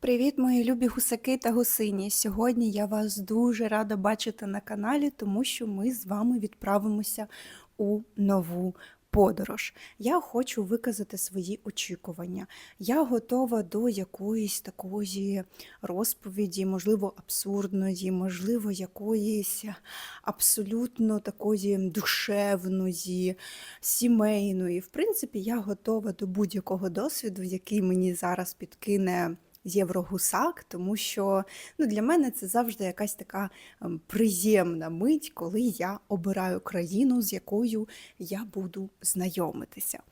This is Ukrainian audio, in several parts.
Привіт, мої любі гусаки та гусині. Сьогодні я вас дуже рада бачити на каналі, тому що ми з вами відправимося у нову подорож. Я хочу виказати свої очікування. Я готова до якоїсь такої розповіді, можливо, абсурдної, можливо, якоїсь абсолютно такої душевної, сімейної. В принципі, я готова до будь-якого досвіду, який мені зараз підкине Єврогусак, тому що ну, для мене це завжди якась така ем, приємна мить, коли я обираю країну, з якою я буду знайомитися.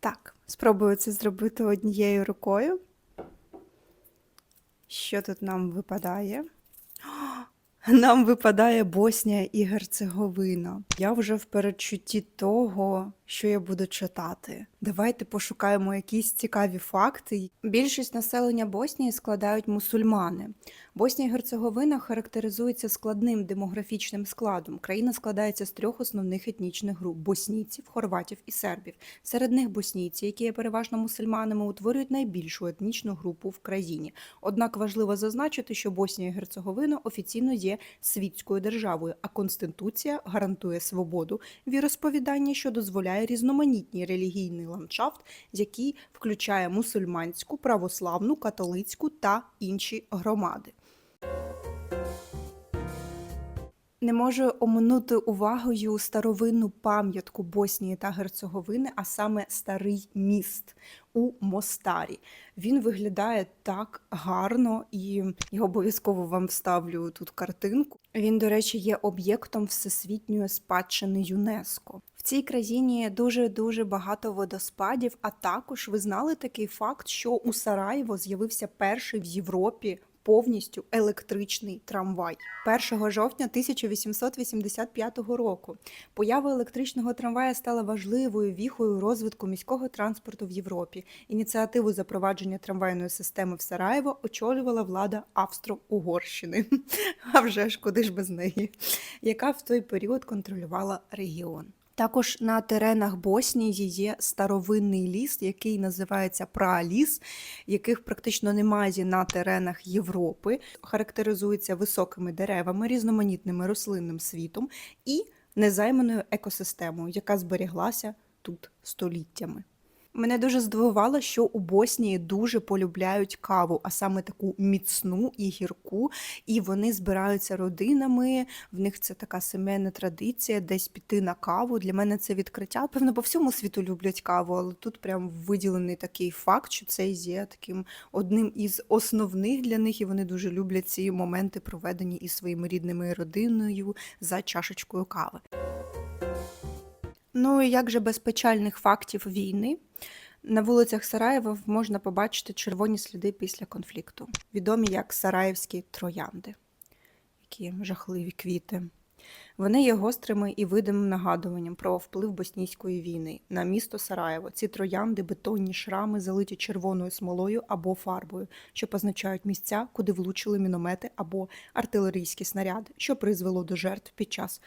Так, спробую це зробити однією рукою. Що тут нам випадає? Нам випадає Боснія і Герцеговина. Я вже в передчутті того, що я буду читати. Давайте пошукаємо якісь цікаві факти. Більшість населення Боснії складають мусульмани. Боснія і Герцеговина характеризується складним демографічним складом. Країна складається з трьох основних етнічних груп: боснійців, хорватів і сербів. Серед них боснійці, які є переважно мусульманами, утворюють найбільшу етнічну групу в країні. Однак важливо зазначити, що Боснія і Герцеговина офіційно є світською державою, а конституція гарантує свободу віросповідання, що дозволяє різноманітний релігійний ландшафт, який включає мусульманську, православну, католицьку та інші громади. Не можу оминути увагою старовинну пам'ятку Боснії та Герцеговини, а саме старий міст у Мостарі. Він виглядає так гарно, і я обов'язково вам вставлю тут картинку. Він, до речі, є об'єктом всесвітньої спадщини ЮНЕСКО. В цій країні дуже дуже багато водоспадів. А також ви знали такий факт, що у Сараєво з'явився перший в Європі повністю електричний трамвай 1 жовтня 1885 року. Поява електричного трамвая стала важливою віхою розвитку міського транспорту в Європі. Ініціативу запровадження трамвайної системи в Сараєво очолювала влада Австро-Угорщини. А вже ж куди ж без неї, яка в той період контролювала регіон. Також на теренах Боснії є старовинний ліс, який називається Прааліс, яких практично немає на теренах Європи, характеризується високими деревами, різноманітним рослинним світом і незайманою екосистемою, яка зберіглася тут століттями. Мене дуже здивувало, що у Боснії дуже полюбляють каву, а саме таку міцну і гірку. І вони збираються родинами. В них це така сімейна традиція, десь піти на каву. Для мене це відкриття. Певно, по всьому світу люблять каву, але тут прям виділений такий факт, що це є таким одним із основних для них, і вони дуже люблять ці моменти, проведені із своїми рідними родиною за чашечкою кави. Ну і як же без печальних фактів війни? На вулицях Сараєва можна побачити червоні сліди після конфлікту, відомі як Сараївські троянди, які жахливі квіти. Вони є гострими і видимим нагадуванням про вплив боснійської війни на місто Сараєво. Ці троянди, бетонні шрами, залиті червоною смолою або фарбою, що позначають місця, куди влучили міномети або артилерійські снаряди, що призвело до жертв під час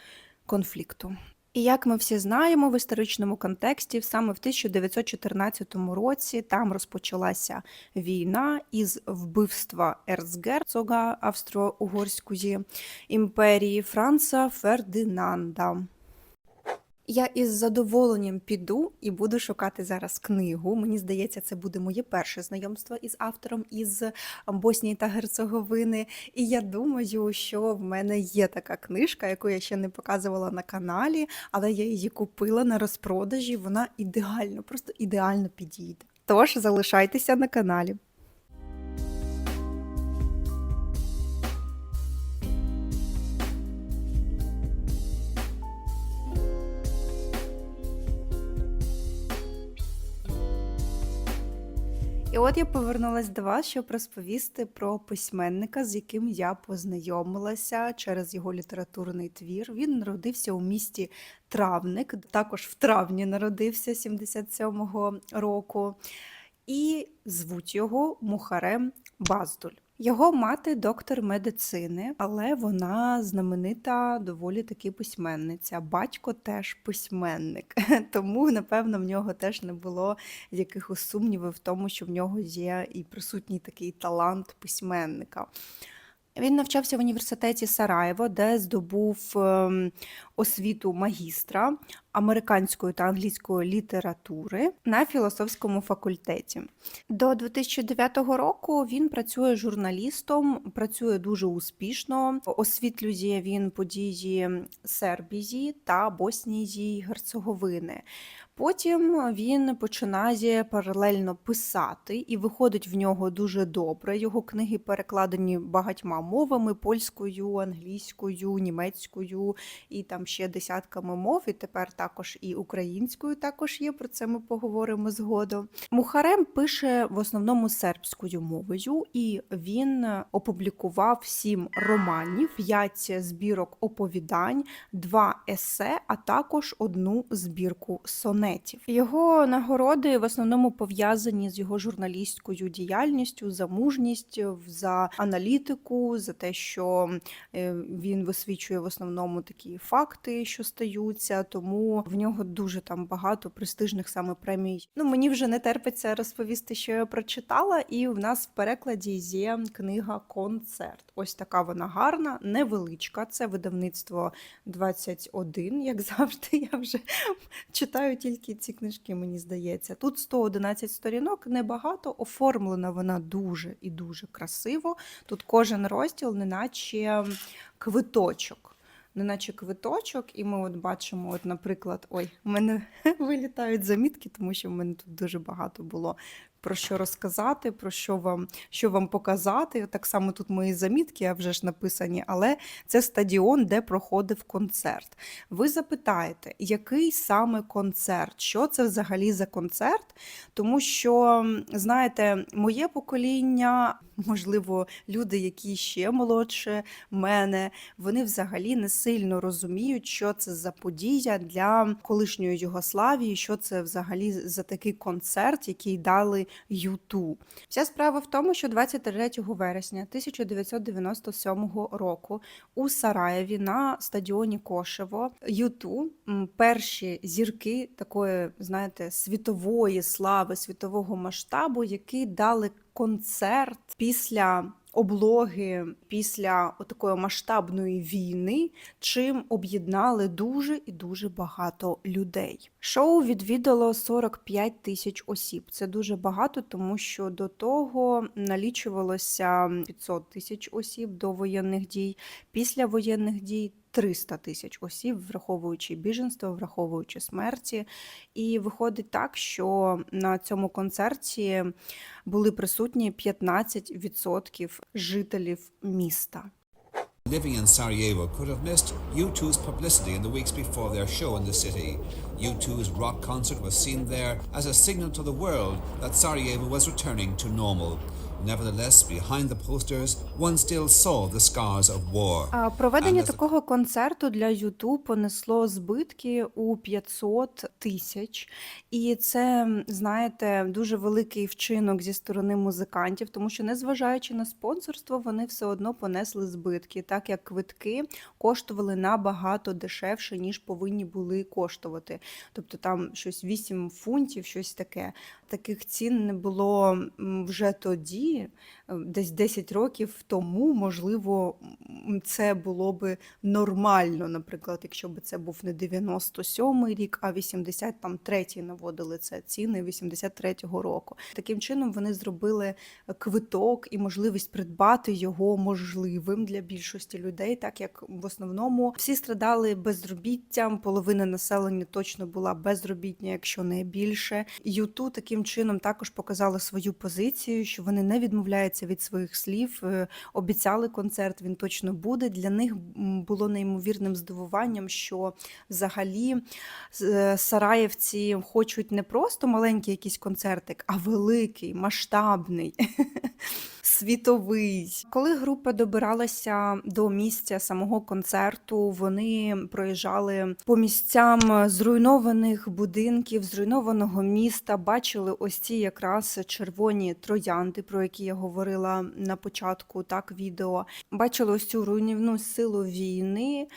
конфлікту. І як ми всі знаємо, в історичному контексті саме в 1914 році там розпочалася війна із вбивства ерцгерцога Австро-Угорської імперії Франца Фердинанда. Я із задоволенням піду і буду шукати зараз книгу. Мені здається, це буде моє перше знайомство із автором із Боснії та Герцеговини. І я думаю, що в мене є така книжка, яку я ще не показувала на каналі, але я її купила на розпродажі. Вона ідеально, просто ідеально підійде. Тож залишайтеся на каналі. От я повернулася до вас, щоб розповісти про письменника, з яким я познайомилася через його літературний твір. Він народився у місті Травник, також в травні народився 77-го року. І звуть його Мухарем Баздуль. Його мати доктор медицини, але вона знаменита доволі таки письменниця. Батько теж письменник, тому напевно в нього теж не було якихось сумнівів в тому, що в нього є і присутній такий талант письменника. Він навчався в університеті Сараєво, де здобув ем, освіту магістра американської та англійської літератури на філософському факультеті. До 2009 року він працює журналістом, працює дуже успішно. Освітлює він події Сербії та Боснії Герцеговини. Потім він починає паралельно писати, і виходить в нього дуже добре. Його книги перекладені багатьма мовами: польською, англійською, німецькою і там ще десятками мов. І тепер також і українською також є. Про це ми поговоримо згодом. Мухарем пише в основному сербською мовою, і він опублікував сім романів, п'ять збірок оповідань, два есе, а також одну збірку сонетів. Його нагороди в основному пов'язані з його журналістською діяльністю, за мужність, за аналітику, за те, що е, він висвічує в основному такі факти, що стаються. Тому в нього дуже там багато престижних саме премій. Ну мені вже не терпиться розповісти, що я прочитала, і в нас в перекладі є книга Концерт. Ось така вона гарна, невеличка. Це видавництво 21, як завжди. Я вже читаю тільки ці книжки, мені здається. Тут 111 сторінок, небагато, оформлена вона дуже і дуже красиво. Тут кожен розділ, неначе квиточок. Неначе квиточок, і ми от бачимо, от, наприклад, ой, в мене вилітають замітки, тому що в мене тут дуже багато було про що розказати, про що вам що вам показати. Так само тут мої замітки, а вже ж написані, але це стадіон, де проходив концерт. Ви запитаєте, який саме концерт? Що це взагалі за концерт? Тому що, знаєте, моє покоління, можливо, люди, які ще молодше мене, вони взагалі не сильно розуміють, що це за подія для колишньої Югославії, що це взагалі за такий концерт, який дали Юту. Вся справа в тому, що 23 вересня 1997 року у Сараєві на стадіоні Кошево Юту перші зірки такої, знаєте, світової слави, світового масштабу, які дали концерт після облоги після такої масштабної війни, чим об'єднали дуже і дуже багато людей. Шоу відвідало 45 тисяч осіб. Це дуже багато, тому що до того налічувалося 500 тисяч осіб до воєнних дій. Після воєнних дій 300 тисяч осіб, враховуючи біженство, враховуючи смерті. І виходить так, що на цьому концерті були присутні 15% жителів міста. Living in Sarajevo could have missed U2's publicity in the weeks before their show in the city. U2's rock concert was seen there as a signal to the world that Sarajevo was returning to normal. Nevertheless, behind the posters, one still saw the scars of war. А Проведення такого концерту для YouTube понесло збитки у 500 тисяч, і це, знаєте, дуже великий вчинок зі сторони музикантів, тому що, незважаючи на спонсорство, вони все одно понесли збитки, так як квитки коштували набагато дешевше, ніж повинні були коштувати. Тобто там щось 8 фунтів, щось таке. Таких цін не було вже тоді, е, десь 10 років тому, можливо, це було би нормально, наприклад, якщо б це був не 97-й рік, а 83-й наводили це ціни 83-го року. Таким чином вони зробили квиток і можливість придбати його можливим для більшості людей, так як в основному всі страдали безробіттям, половина населення точно була безробітня, якщо не більше. Юту таким чином також показали свою позицію, що вони не відмовляються від своїх слів, е, обіцяли концерт. Він точно буде. Для них було неймовірним здивуванням, що взагалі е, сараєвці хочуть не просто маленький якийсь концертик, а великий, масштабний. світовий. Коли група добиралася до місця самого концерту, вони проїжджали по місцям зруйнованих будинків, зруйнованого міста. Бачили ось ці якраз червоні троянди, про які я говорила на початку так відео. Бачили ось цю руйнівну силу війни.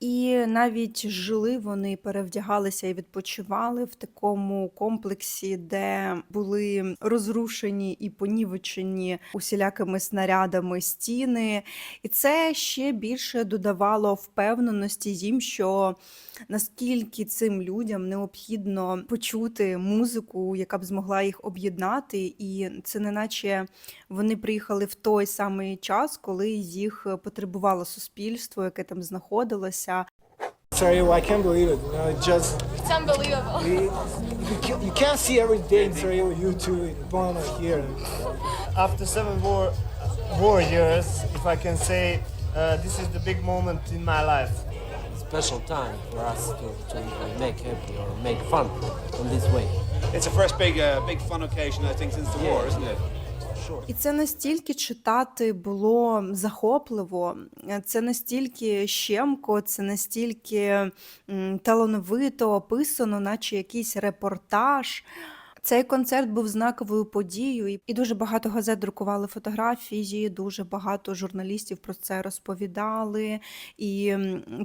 І навіть жили вони, перевдягалися і відпочивали в такому комплексі, де були розрушені і понівечені усілякими снарядами стіни. І це ще більше додавало впевненості їм, що наскільки цим людям необхідно почути музику, яка б змогла їх об'єднати, і це не наче вони приїхали в той самий час, коли їх потребувало суспільство, яке там знаходилося. Sarajevo, I can't believe it. You know, it just It's unbelievable. you, you, can't, you can't see every day in Sarajevo. You two in Bono here. after seven war war years, if I can say, uh, this is the big moment in my life. Special time for us to, to make happy or make fun in this way. It's the first big, uh, big fun occasion, I think, since the war, isn't it? І це настільки читати було захопливо, це настільки щемко, це настільки талановито описано, наче якийсь репортаж. Цей концерт був знаковою подією, і- дуже багато газет друкували фотографії, дуже багато журналістів про це розповідали. І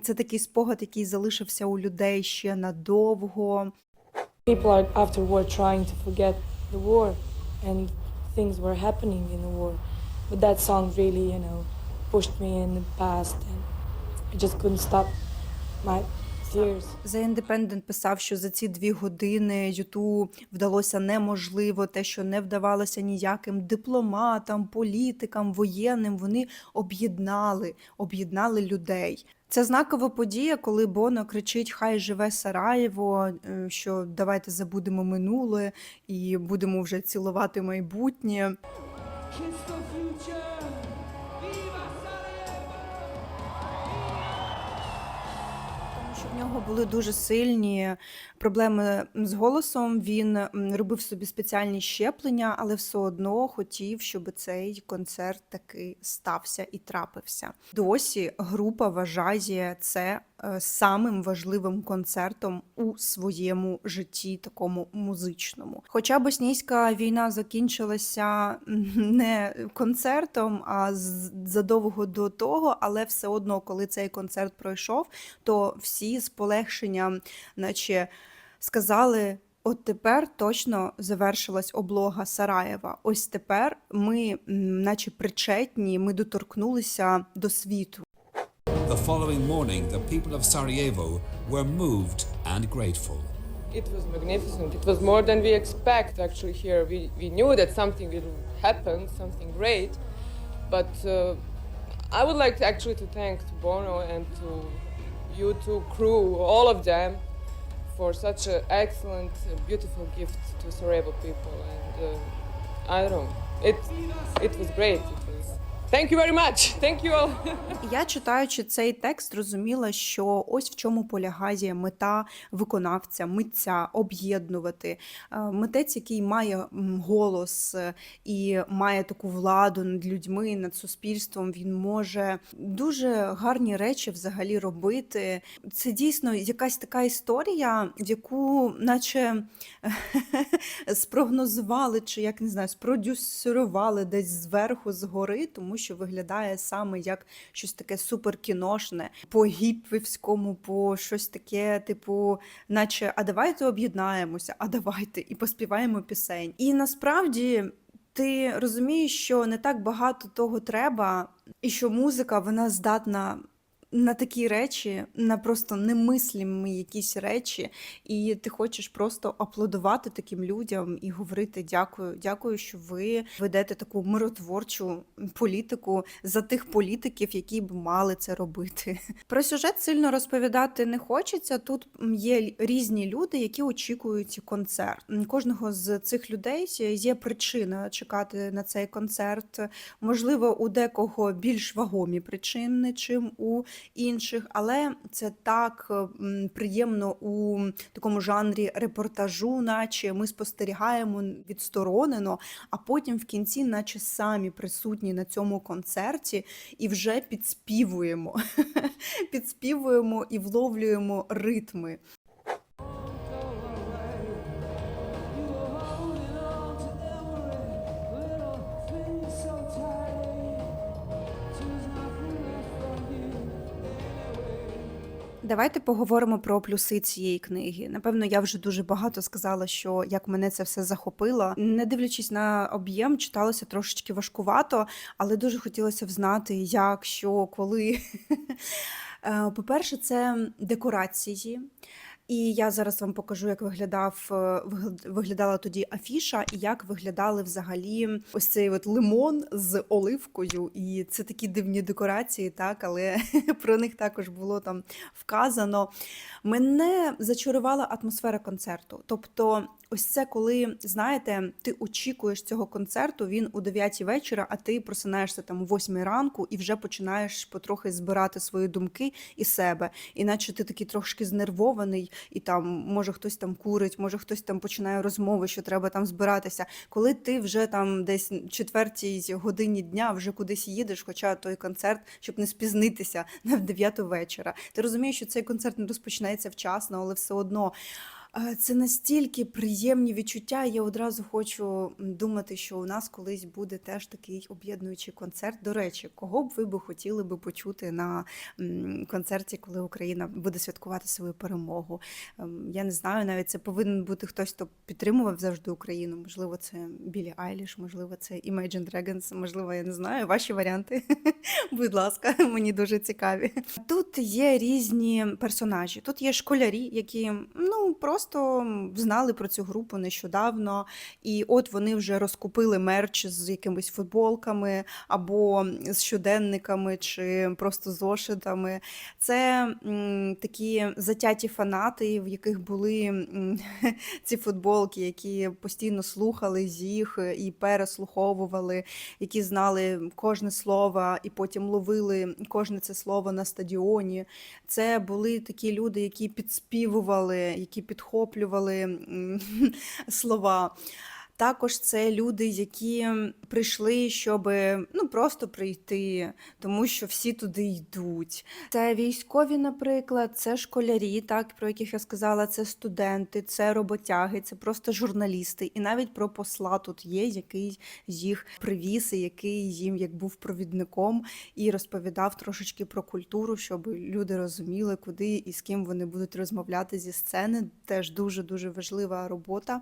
це такий спогад, який залишився у людей ще надовго. people are afterward trying to forget the war and things were happening in the war. But that song really, you know, pushed me in the past and I just couldn't stop my. The Independent писав, що за ці дві години Юту вдалося неможливо, те, що не вдавалося ніяким дипломатам, політикам, воєнним. Вони об'єднали, об'єднали людей. Це знакова подія, коли Боно кричить Хай живе Сараєво, е, що давайте забудемо минуле і будемо вже цілувати майбутнє. Тому в нього були дуже сильні проблеми з голосом. Він робив собі спеціальні щеплення, але все одно хотів, щоб цей концерт таки стався і трапився. Досі група вважає це е, самим важливим концертом у своєму житті, такому музичному. Хоча боснійська війна закінчилася не концертом, а задовго до того, але все одно, коли цей концерт пройшов, то всі з полегшенням, наче сказали. От тепер точно завершилась облога Сараєва. Ось тепер ми, наче причетні, ми доторкнулися до світу. The following morning, the people of Sarajevo were moved and grateful. It was magnificent. It was more than we expect actually here. We, we knew that something will happen, something great. But uh, I would like to actually to thank to Bono and to you two crew, all of them, for such an excellent, uh, beautiful gift to Sarajevo people. And uh, I don't know, it, it was great. It was. Thank you very much. Thank you all. Я читаючи цей текст, зрозуміла, що ось в чому полягає мета виконавця, митця об'єднувати. Е, Митець, який має голос е, і має таку владу над людьми, над суспільством, він може дуже гарні речі взагалі робити. Це дійсно якась така історія, яку, наче спрогнозували, чи як не знаю, спродюсерували десь зверху згори, тому що виглядає саме як щось таке суперкіношне, по гіпвівському, по щось таке, типу, наче, а давайте об'єднаємося, а давайте і поспіваємо пісень. І насправді. Ти розумієш, що не так багато того треба, і що музика вона здатна на такі речі, на просто немислімі якісь речі, і ти хочеш просто аплодувати таким людям і говорити дякую, дякую, що ви ведете таку миротворчу політику за тих політиків, які б мали це робити. Про сюжет сильно розповідати не хочеться. Тут є різні люди, які очікують концерт. Кожного з цих людей є причина чекати на цей концерт. Можливо, у декого більш вагомі причини, чим у інших, але це так е, приємно у такому жанрі репортажу, наче ми спостерігаємо відсторонено, а потім в кінці, наче самі присутні на цьому концерті, і вже підспівуємо. підспівуємо і вловлюємо ритми. Давайте поговоримо про плюси цієї книги. Напевно, я вже дуже багато сказала, що як мене це все захопило. Не дивлячись на об'єм, читалося трошечки важкувато, але дуже хотілося взнати, як, що, коли. Е, По-перше, це декорації. І я зараз вам покажу, як виглядав е, виглядала тоді афіша, і як виглядали взагалі ось цей от лимон з оливкою. І це такі дивні декорації, так, але про них також було там вказано. Мене зачарувала атмосфера концерту. Тобто, ось це коли, знаєте, ти очікуєш цього концерту, він у 9 вечора, а ти просинаєшся там о 8 ранку і вже починаєш потрохи збирати свої думки і себе. Іначе ти такий трошки знервований, і там може хтось там курить, може хтось там починає розмови, що треба там збиратися. Коли ти вже там десь четвертій годині дня вже кудись їдеш, хоча той концерт, щоб не спізнитися на 9 вечора. Ти розумієш, що цей концерт не розпочинається вчасно, але все одно. Це настільки приємні відчуття. Я одразу хочу думати, що у нас колись буде теж такий об'єднуючий концерт. До речі, кого б ви би хотіли би почути на концерті, коли Україна буде святкувати свою перемогу? Ем, Я не знаю, навіть це повинен бути хтось, хто підтримував завжди Україну. Можливо, це Білі Айліш, можливо, це Imagine Dragons, можливо, я не знаю. Ваші варіанти. Будь ласка, мені дуже цікаві. Тут є різні персонажі. Тут є школярі, які ну просто знали про цю групу нещодавно, і от вони вже розкупили мерч з якимись футболками або з щоденниками чи просто зошитами. Це такі затяті фанати, в яких були ці футболки, які постійно слухали їх і переслуховували, які знали кожне слово і потім ловили кожне це слово на стадіоні. Це були такі люди, які підспівували, які підхоплювали слова. Також це люди, які прийшли, щоб ну просто прийти, тому що всі туди йдуть. Це військові, наприклад, це школярі, так про яких я сказала, це студенти, це роботяги, це просто журналісти. І навіть про посла тут є, який їх привіз, і який їм як був провідником і розповідав трошечки про культуру, щоб люди розуміли, куди і з ким вони будуть розмовляти зі сцени. Теж дуже дуже важлива робота.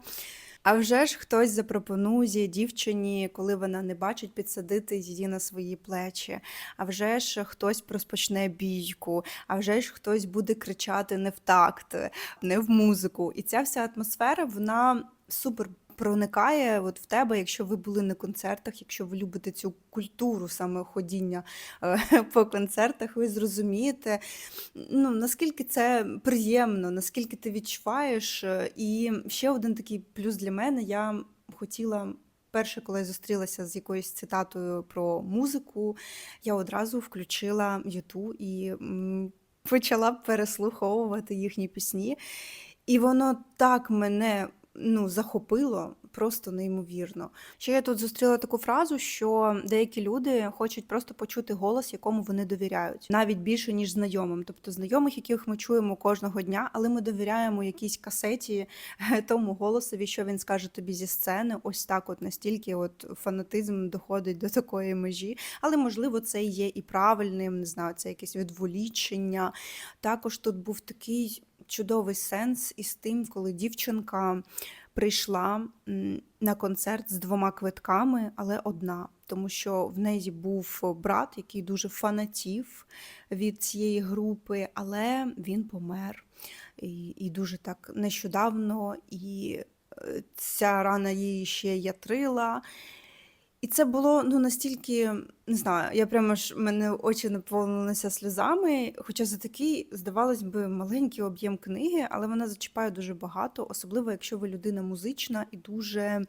А вже ж хтось запропонує дівчині, коли вона не бачить, підсадити її на свої плечі. А вже ж хтось розпочне бійку, а вже ж хтось буде кричати не в такт, не в музику. І ця вся атмосфера, вона супер. Проникає от в тебе, якщо ви були на концертах, якщо ви любите цю культуру саме ходіння е, по концертах, ви зрозумієте, ну, наскільки це приємно, наскільки ти відчуваєш. е, І ще один такий плюс для мене. Я хотіла. Перше, коли я зустрілася з якоюсь цитатою про музику, я одразу включила Юту і почала переслуховувати їхні пісні. І воно так мене ну, захопило просто неймовірно. Ще я тут зустріла таку фразу, що деякі люди хочуть просто почути голос, якому вони довіряють, навіть більше ніж знайомим. Тобто знайомих, яких ми чуємо кожного дня, але ми довіряємо якійсь касеті тому голосові, що він скаже тобі зі сцени. Ось так, от настільки от фанатизм доходить до такої межі. Але можливо, це є і правильним, не знаю, це якесь відволічення. Також тут був такий чудовий сенс із тим, коли дівчинка прийшла на концерт з двома квитками, але одна, тому що в неї був брат, який дуже фанатів від цієї групи, але він помер. І, і дуже так нещодавно, і е, ця рана її ще ятрила. І це було ну настільки, не знаю, я прямо ж мене очі наповнилися сльозами. Хоча за такий, здавалось би, маленький об'єм книги, але вона зачіпає дуже багато, особливо якщо ви людина музична і дуже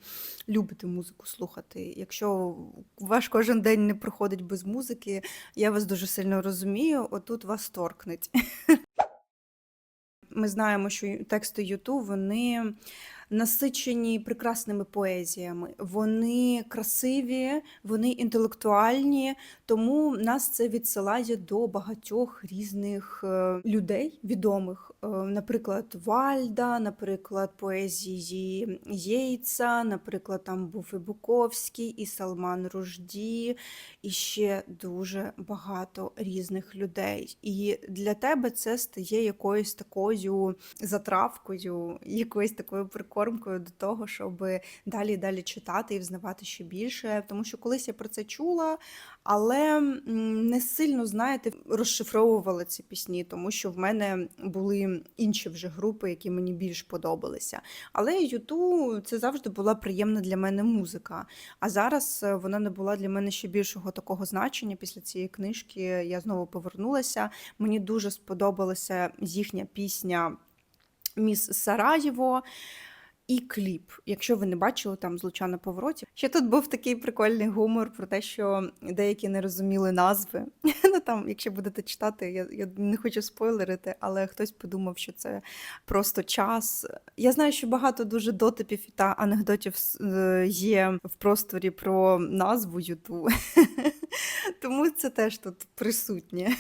любите музику слухати. Якщо ваш кожен день не проходить без музики, я вас дуже сильно розумію. Отут вас торкнеть. Ми знаємо, що тексти Юту вони насичені прекрасними поезіями. Вони красиві, вони інтелектуальні, тому нас це відсилає до багатьох різних е, людей відомих. Е, Наприклад, Вальда, наприклад, поезії Єйца, наприклад, там був і Буковський, і Салман Ружді, і ще дуже багато різних людей. І для тебе це стає якоюсь такою затравкою, якоюсь такою прикормкою до того, щоб далі далі читати і взнавати ще більше. Тому що колись я про це чула, але не сильно, знаєте, розшифровувала ці пісні, тому що в мене були інші вже групи, які мені більш подобалися. Але Юту це завжди була приємна для мене музика. А зараз е, вона не була для мене ще більшого такого значення. Після цієї книжки я знову повернулася. Мені дуже сподобалася їхня пісня Міс Сараєво. І кліп, якщо ви не бачили там злуча на повороті. Ще тут був такий прикольний гумор про те, що деякі не розуміли назви. ну там, якщо будете читати, я, я не хочу спойлерити, але хтось подумав, що це просто час. Я знаю, що багато дуже дотипів та анекдотів е, є в просторі про назву Юту. Тому це теж тут присутнє.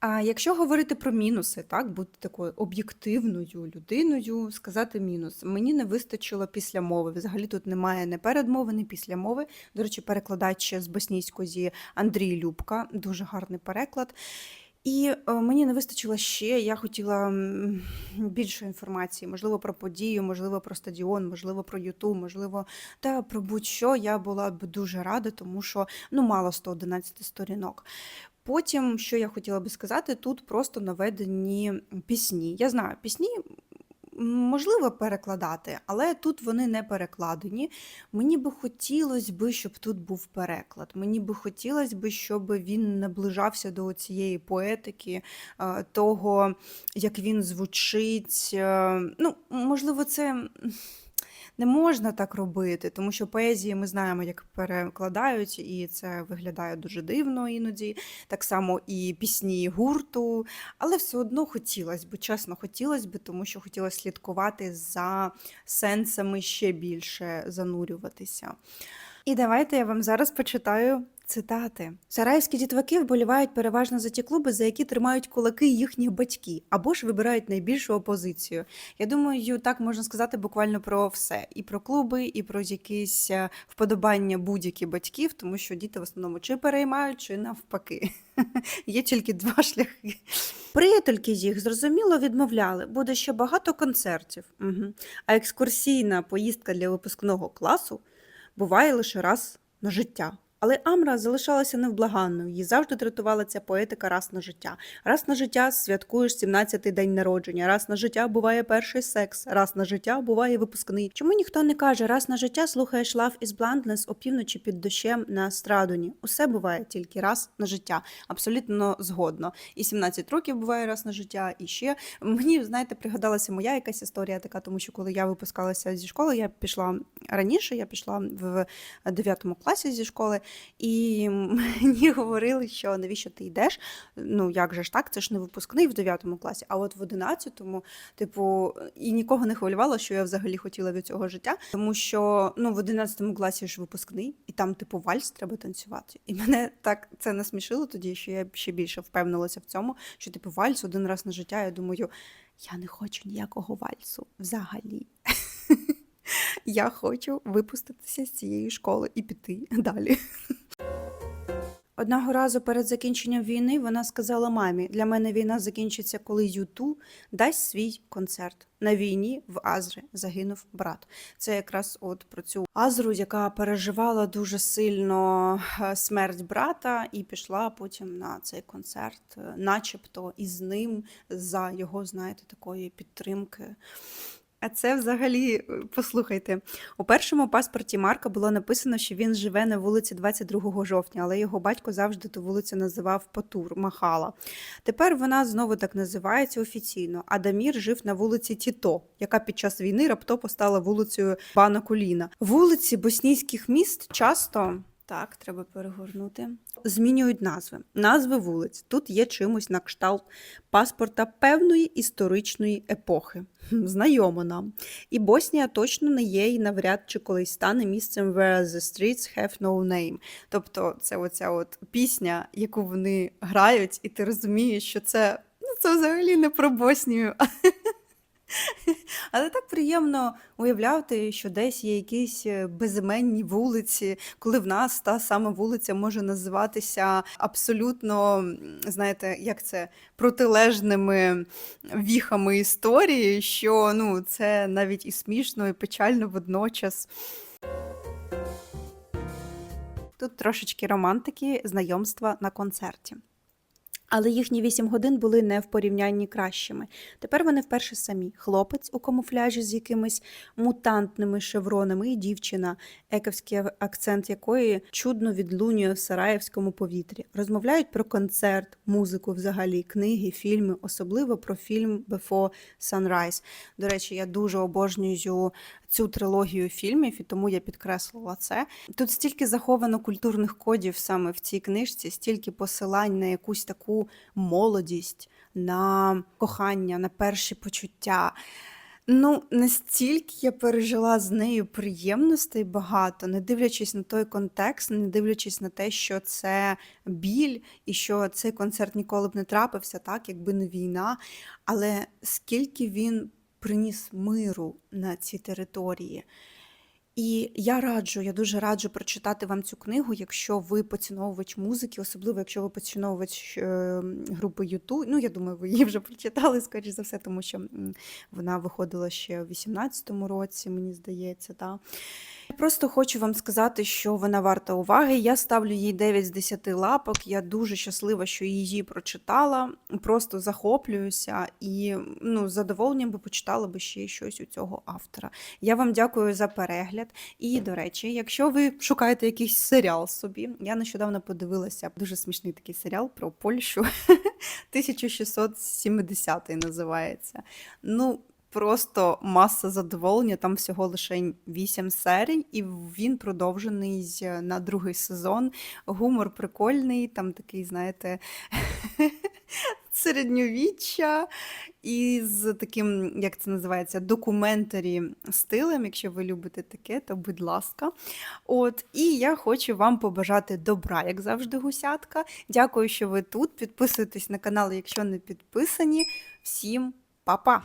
А якщо говорити про мінуси, так бути такою об'єктивною людиною, сказати мінус. Мені не вистачило після мови. Взагалі тут немає не передмови, не після мови. До речі, перекладач з боснійської Андрій Любка, дуже гарний переклад. І е, мені не вистачило ще. Я хотіла більше інформації, можливо, про подію, можливо, про стадіон, можливо, про Юту, можливо, та про будь-що я була б дуже рада, тому що ну мало 111 сторінок. Потім, що я хотіла би сказати, тут просто наведені пісні. Я знаю, пісні можливо перекладати, але тут вони не перекладені. Мені би хотілося би, щоб тут був переклад. Мені би хотілося би, щоб він наближався до цієї поетики, е, того, як він звучить. Е, Ну, можливо, це. Не можна так робити, тому що поезії ми знаємо, як перекладають, і це виглядає дуже дивно іноді. Так само і пісні гурту. Але все одно хотілося б, чесно, хотілося б, тому що хотілося слідкувати за сенсами ще більше занурюватися. І давайте я вам зараз почитаю цитати. Сарайські дітваки вболівають переважно за ті клуби, за які тримають кулаки їхні батьки, або ж вибирають найбільшу опозицію. Я думаю, так можна сказати буквально про все: і про клуби, і про якісь е, вподобання будь-яких батьків, тому що діти в основному чи переймають, чи навпаки. Є тільки два шляхи. Приятельки їх зрозуміло відмовляли, буде ще багато концертів. Угу. А екскурсійна поїздка для випускного класу буває лише раз на життя. Але Амра залишалася невблаганною, її завжди дратувала ця поетика раз на життя. Раз на життя святкуєш 17-й день народження, раз на життя буває перший секс, раз на життя буває випускний. Чому ніхто не каже, раз на життя слухаєш Love is Blindness опівночі під дощем на Страдоні? Усе буває тільки раз на життя. Абсолютно згодно. І 17 років буває раз на життя, і ще мені, знаєте, пригадалася моя якась історія така, тому що коли я випускалася зі школи, я пішла раніше, я пішла в 9 класі зі школи, і мені говорили, що навіщо ти йдеш? Ну як же ж так? Це ж не випускний в 9 класі, а от в 11-му, типу, і нікого не хвилювало, що я взагалі хотіла від цього життя, тому що ну в 11 класі ж випускний, і там, типу, вальс треба танцювати. І мене так це насмішило тоді, що я ще більше впевнилася в цьому, що типу вальс один раз на життя. Я думаю, я не хочу ніякого вальсу взагалі. Я хочу випуститися з цієї школи і піти далі. Одного разу перед закінченням війни вона сказала мамі: для мене війна закінчиться, коли Юту дасть свій концерт. На війні в Азрі загинув брат. Це якраз от про цю Азру, яка переживала дуже сильно е, смерть брата, і пішла потім на цей концерт, е, начебто із ним за його, знаєте, такої підтримки. А це взагалі, е, послухайте, у першому паспорті Марка було написано, що він живе на вулиці 22 жовтня, але його батько завжди ту вулицю називав Потур, Махала. Тепер вона знову так називається офіційно. А Дамір жив на вулиці Тіто, яка під час війни раптово стала вулицею Бана Куліна. Вулиці боснійських міст часто. Так, треба перегорнути. Змінюють назви. Назви вулиць. Тут є чимось на кшталт паспорта певної історичної епохи. Знайомо нам. І Боснія точно не є і навряд чи колись стане місцем Where the streets have no name. Тобто це оця от пісня, яку вони грають, і ти розумієш, що це, ну, це взагалі не про Боснію. Але так приємно уявляти, що десь є якісь е, безіменні вулиці, коли в нас та сама вулиця може називатися абсолютно, знаєте, як це протилежними віхами історії, що ну це навіть і смішно, і печально водночас. Тут трошечки романтики, знайомства на концерті. Але їхні вісім годин були не в порівнянні кращими. Тепер вони вперше самі. Хлопець у камуфляжі з якимись мутантними шевронами і дівчина, ековський акцент якої чудно відлунює в сараєвському повітрі. Розмовляють про концерт, музику взагалі, книги, фільми, особливо про фільм Before Sunrise. До речі, я дуже обожнюю цю трилогію фільмів, і тому я підкреслила це. Тут стільки заховано культурних кодів саме в цій книжці, стільки посилань на якусь таку молодість, на кохання, на перші почуття. Ну, настільки я пережила з нею приємностей багато, не дивлячись на той контекст, не дивлячись на те, що це біль і що цей концерт ніколи б не трапився, так, якби не війна. Але скільки він приніс миру на ці території. І я раджу, я дуже раджу прочитати вам цю книгу, якщо ви поціновувач музики, особливо якщо ви поціновувач е, групи YouTube. Ну, я думаю, ви її вже прочитали, скоріш за все, тому що вона виходила ще у 18-му році, мені здається. Да. Я просто хочу вам сказати, що вона варта уваги. Я ставлю їй 9 з 10 лапок. Я дуже щаслива, що її прочитала. Просто захоплююся і ну, з задоволенням би почитала би ще щось у цього автора. Я вам дякую за перегляд. І, до речі, якщо ви шукаєте якийсь серіал собі, я нещодавно подивилася дуже смішний такий серіал про Польщу. 1670 називається. Ну, просто маса задоволення. Там всього лише 8 серій, і він продовжений на другий сезон. Гумор прикольний, там такий, знаєте, середньовіччя із таким, як це називається, документарі стилем. Якщо ви любите таке, то будь ласка. От, і я хочу вам побажати добра, як завжди, гусятка. Дякую, що ви тут. Підписуйтесь на канал, якщо не підписані. Всім па-па!